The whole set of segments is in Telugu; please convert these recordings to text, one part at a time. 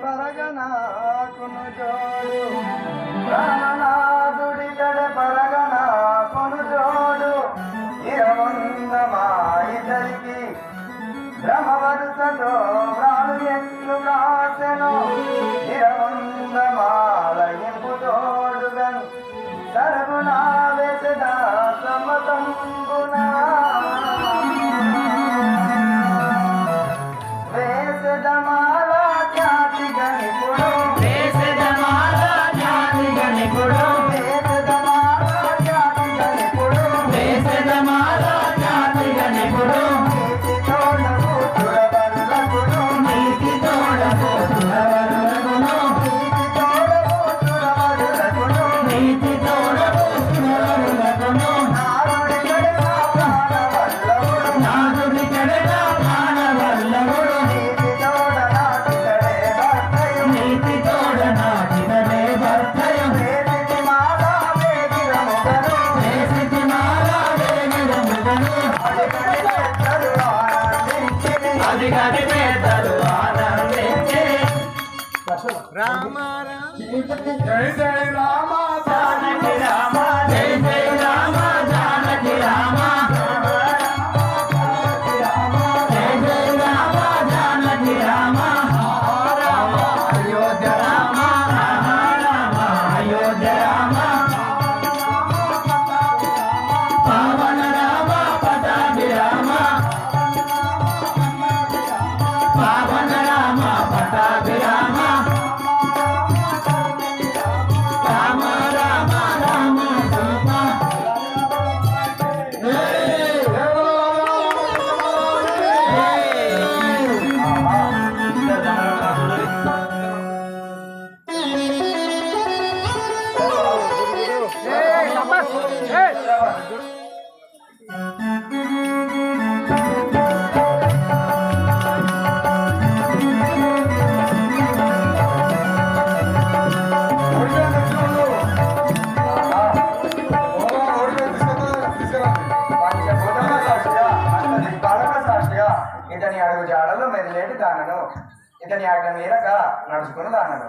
పరగనాకును జోడు. ప్రాణనాథుడి గడ పరగనాకును జోడు. ఇరవందమా ఇద్దరికి భ్రమవరుసతో ప్రాణు ఎట్లు కాసెను. ఇరవందమాలయింపు తోడుగను సరుగునా వెసదా సమతంబునా రామారా ఇతని అడుగు జాడలు మెదిలేడు దానను ఇతని అడ్డ మీరగా నడుచుకుని దానను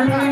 Amen.